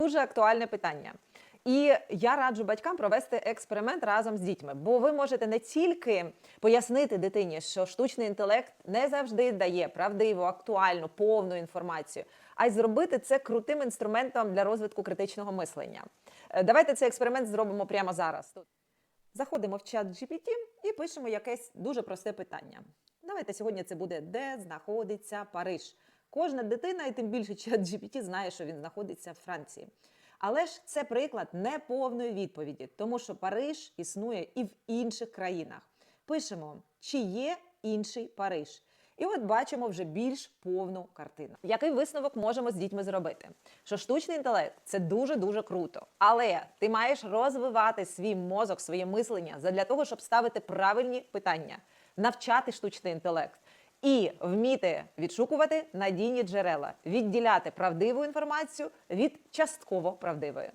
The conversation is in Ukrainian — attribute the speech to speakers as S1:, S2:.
S1: Дуже актуальне питання. І я раджу батькам провести експеримент разом з дітьми, бо ви можете не тільки пояснити дитині, що штучний інтелект не завжди дає правдиву, актуальну, повну інформацію, а й зробити це крутим інструментом для розвитку критичного мислення. Е, Давайте цей експеримент зробимо прямо зараз. Тут заходимо в чат GPT і пишемо якесь дуже просте питання. Давайте сьогодні це буде де знаходиться Париж. Кожна дитина, і тим більше чат GPT знає, що він знаходиться в Франції. Але ж це приклад неповної відповіді, тому що Париж існує і в інших країнах. Пишемо, чи є інший Париж. І от бачимо вже більш повну картину. Який висновок можемо з дітьми зробити? Що штучний інтелект це дуже дуже круто, але ти маєш розвивати свій мозок, своє мислення задля того, щоб ставити правильні питання, навчати штучний інтелект і вміти відшукувати надійні джерела, відділяти правдиву інформацію від частково правдивої.